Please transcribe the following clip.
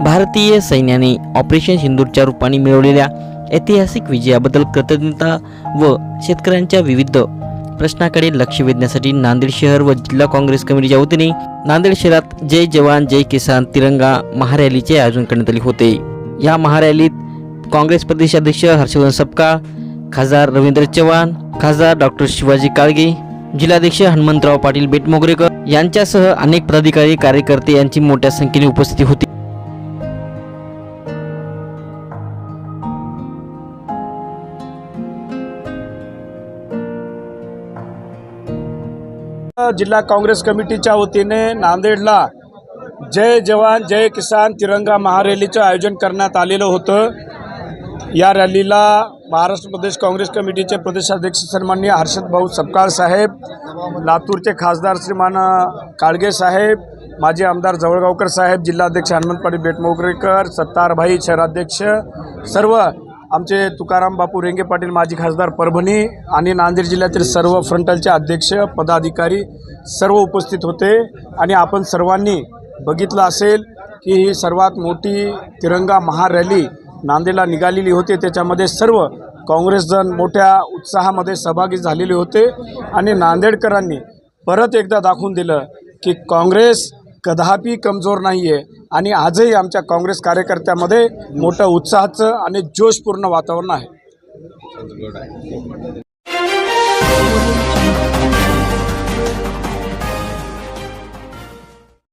भारतीय सैन्याने ऑपरेशन सिंदूरच्या रूपाने मिळवलेल्या ऐतिहासिक विजयाबद्दल कृतज्ञता व शेतकऱ्यांच्या विविध प्रश्नाकडे लक्ष वेधण्यासाठी नांदेड शहर व जिल्हा काँग्रेस कमिटीच्या वतीने नांदेड शहरात जय जवान जय किसान तिरंगा महारॅलीचे आयोजन करण्यात आले होते. या महारॅलीत काँग्रेस प्रदेशाध्यक्ष हर्षवर्धन सपकाळ खासदार रवींद्र चव्हाण खासदार डॉक्टर शिवाजी काळगे जिल्हाध्यक्ष हनुमंतराव पाटील बेटमोगरेकर यांच्यासह अनेक पदाधिकारी कार्यकर्ते यांची मोठ्या संख्येने उपस्थिती होती. जिल्हा काँग्रेस कमिटीच्या वतीने नांदेडला जय जवान जय किसान तिरंगा महारॅलीचं आयोजन करण्यात आलेलं होतं. या रॅलीला महाराष्ट्र प्रदेश काँग्रेस कमिटीचे प्रदेशाध्यक्ष सन्माननीय हर्षद भाऊ सपकाळ साहेब लातूरचे खासदार श्रीमान काळगे साहेब माजी आमदार जवळगावकर साहेब जिल्हाध्यक्ष हनुमंतपाडी बेटमोगरेकर सत्तारभाई शहराध्यक्ष सर्व आमचे तुकाराम बापू रेंगे पाटील माजी खासदार परभणी आणि नांदेड जिल्ह्यातील सर्व फ्रंटलचे अध्यक्ष पदाधिकारी सर्व उपस्थित होते. आणि आपण सर्वांनी बघितलं असेल की ही सर्वात मोठी तिरंगा महारॅली नांदेडला निघालेली होती. त्याच्यामध्ये सर्व काँग्रेसजन मोठ्या उत्साहामध्ये सहभागी झालेले होते. आणि नांदेडकरांनी परत एकदा दाखवून दिलं की काँग्रेस कदापि कमजोर नाही आहे आणि आजही आमच्या काँग्रेस कार्यकर्त्यामध्ये मोठं उत्साहाचं आणि जोशपूर्ण वातावरण आहे.